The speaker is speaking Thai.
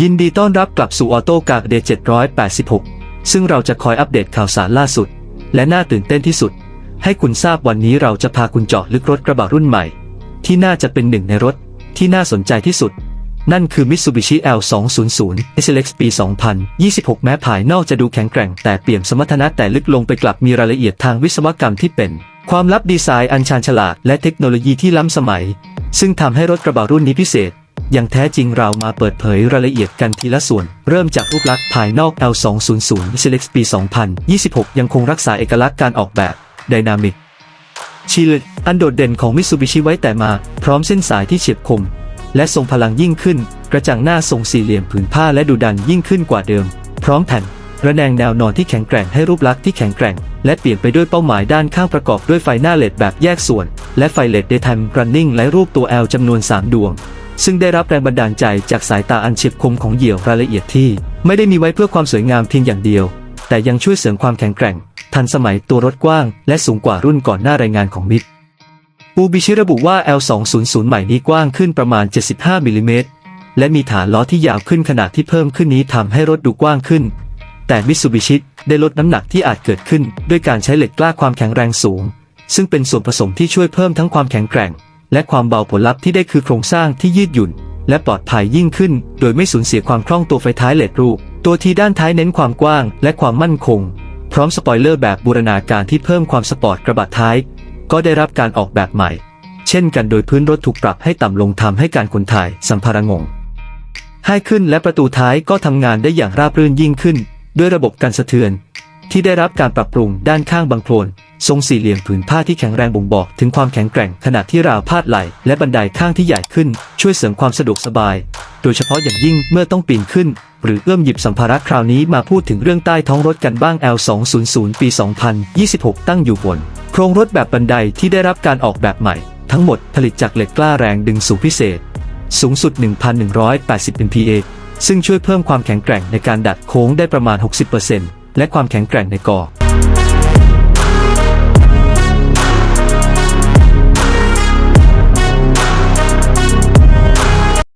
ยินดีต้อนรับกลับสู่ออโต้กากเด786 ซึ่งเราจะคอยอัปเดตข่าวสารล่าสุด และน่าตื่นเต้นที่สุด ให้คุณทราบวันนี้เราจะพาคุณเจาะลึกรถกระบะรุ่นใหม่ ที่น่าจะเป็นหนึ่งในรถที่น่าสนใจที่สุด นั่นคือ Mitsubishi L200 SLX ปี 2026 แม้ภายนอกจะดูแข็งแกร่งแต่เปี่ยมสมรรถนะแต่ลึกลงไปกลับมีรายละเอียดทางวิศวกรรมที่เป็น ความลับดีไซน์อันชาญฉลาดและเทคโนโลยีที่ล้ำสมัย ซึ่งทำให้รถกระบะรุ่นนี้พิเศษ อย่างแท้จริงเรามาเปิดเผยรายละเอียดกันทีละส่วน เริ่มจากรูปลักษณ์ภายนอก L200 SLX ปี 2026 ยังคงรักษาเอกลักษณ์การออกแบบไดนามิกชิลอันโดดเด่นของมิ t ซูบิชิไว้แต่มา พร้อมเส้นสายที่เฉียบคม และทรงพลังยิ่งขึ้น กระจังหน้าทรงสี่เหลี่ยมผืนผ้าและดูดันยิ่งขึ้นกว่าเดิม พร้อมแผ่นระแนงแนวนอนที่แข็งแกร่งให้รูปลักษณ์ที่แข็งแกร่ง และเปลี่ยนไปด้วยเป้าหมายด้านข้างประกอบด้วยไฟหน้าเลดแบบแยกส่วน และไฟเลด daytime running และรูปตัว L จำนวน 3 ดวง ซึ่งได้รับแรงบันดาลใจจากสายตาอันเฉียบคมของเหยี่ยวรายละเอียดที่ ไม่ได้มีไว้เพื่อความสวยงามเพียงอย่างเดียว แต่ยังช่วยเสริมความแข็งแกร่ง ทันสมัยตัวรถกว้าง และสูงกว่ารุ่นก่อนหน้ารายงานของมิตรปูบิชิระบุว่า L200 ใหม่นี้กว้างขึ้นประมาณ 75มิลลิเมตรและมีฐานล้อที่ยาวขึ้นขนาดที่เพิ่มขึ้นนี้ทำให้รถดูกว้างขึ้น แต่มิ t ซูบิชิได้ลดน้ำหนักที่อาจเกิดขึ้น ด้วยการใช้เหล็กกล้าความแข็งแรงสูง ซึ่งเป็นส่วนผสมที่ช่วยเพิ่มทั้งความแข็งแกร่ง และความเบาผลลัพธ์ที่ได้คือโครงสร้างที่ยืดหยุ่น และปลอดภัยยิ่งขึ้น โดยไม่สูญเสียความคล่องตัวไฟท้ายเลดรูป ตัวทีด้านท้ายเน้นความกว้าง และความมั่นคง พร้อมสปอยเลอร์แบบบูรณาการที่เพิ่มความสปอร์ตกระบะท้าย ก็ได้รับการออกแบบใหม่ เช่นกันโดยพื้นรถถูกปรับให้ต่ำลงทำให้การขนถ่ายสัมภาระงงให้ขึ้นและประตูท้ายก็ทำงานได้อย่างราบรื่นยิ่งขึ้น ด้วยระบบการสะเทือน ที่ได้รับการปรับปรุงด้านข้างบางโคลน ทรงสี่เหลี่ยมผืนผ้าที่แข็งแรงบ่งบอกถึงความแข็งแกร่งขณะที่ราวพาดไหล่และบันไดข้างที่ใหญ่ขึ้น ช่วยเสริมความสะดวกสบาย โดยเฉพาะอย่างยิ่งเมื่อต้องปีนขึ้น หรือเอื้อมหยิบสัมภาระคราวนี้มาพูดถึงเรื่องใต้ท้องรถกันบ้าง L200 ปี 2026 ตั้งอยู่บน โครงรถแบบบันไดที่ได้รับการออกแบบใหม่ ทั้งหมดผลิตจากเหล็กกล้าแรงดึงสูงพิเศษ สูงสุด 1,180 MPa ซึ่งช่วยเพิ่มความแข็งแกร่งในการดัดโค้งได้ประมาณ 60%และความแข็งแกร่งในกอ